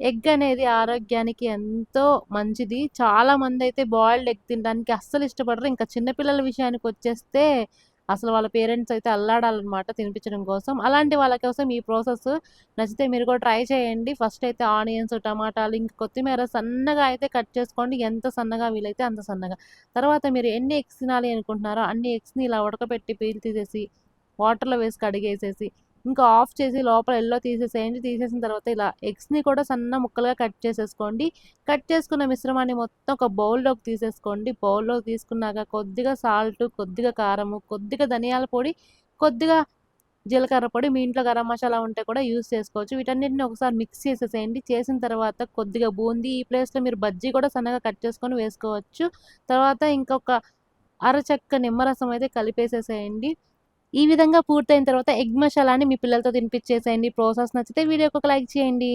Egg అనేది ఆరోగ్యానికి ఎంతో మంచిది. చాలా అయితే బాయిల్డ్ ఎగ్ తినడానికి అస్సలు ఇష్టపడరు. ఇంకా చిన్నపిల్లల విషయానికి వచ్చేస్తే అసలు వాళ్ళ పేరెంట్స్ అయితే అల్లాడాలన్నమాట తినిపించడం కోసం. అలాంటి వాళ్ళ కోసం ఈ ప్రాసెస్ నచ్చితే మీరు కూడా ట్రై చేయండి. ఫస్ట్ అయితే ఆనియన్స్, టమాటాలు, ఇంక కొత్తిమీర సన్నగా అయితే కట్ చేసుకోండి. ఎంత సన్నగా వీలైతే అంత సన్నగా. తర్వాత మీరు ఎన్ని ఎగ్స్ తినాలి అనుకుంటున్నారో అన్ని ఎగ్స్‌ని ఇలా ఉడకబెట్టి పీల్ తీసేసి, వాటర్‌లో వేసి కడిగేసేసి, ఇంకా ఆఫ్ చేసి లోపల ఎల్లో తీసేసేయండి. తీసేసిన తర్వాత ఇలా ఎగ్స్‌ని కూడా సన్న ముక్కలుగా కట్ చేసేసుకోండి. కట్ చేసుకున్న మిశ్రమాన్ని మొత్తం ఒక బౌల్‌లోకి తీసేసుకోండి. బౌల్‌లోకి తీసుకున్నాక కొద్దిగా సాల్ట్, కొద్దిగా కారము, కొద్దిగా ధనియాల పొడి, కొద్దిగా జీలకర్ర పొడి, మీ ఇంట్లో గరం మసాలా ఉంటే కూడా యూజ్ చేసుకోవచ్చు. వీటన్నిటిని ఒకసారి మిక్స్ చేసేసేయండి. చేసిన తర్వాత కొద్దిగా బూంది ఈ ప్లేస్‌లో మీరు బజ్జీ కూడా సన్నగా కట్ చేసుకొని వేసుకోవచ్చు. తర్వాత ఇంకొక అరచెక్క నిమ్మరసం అయితే కలిపేసేసేయండి. ఈ విధంగా పూర్తయిన తర్వాత ఎగ్ మసాలాని మీ పిల్లలతో తినిపించేసేయండి. ప్రాసెస్ నచ్చితే వీడియోకి ఒక లైక్ చేయండి.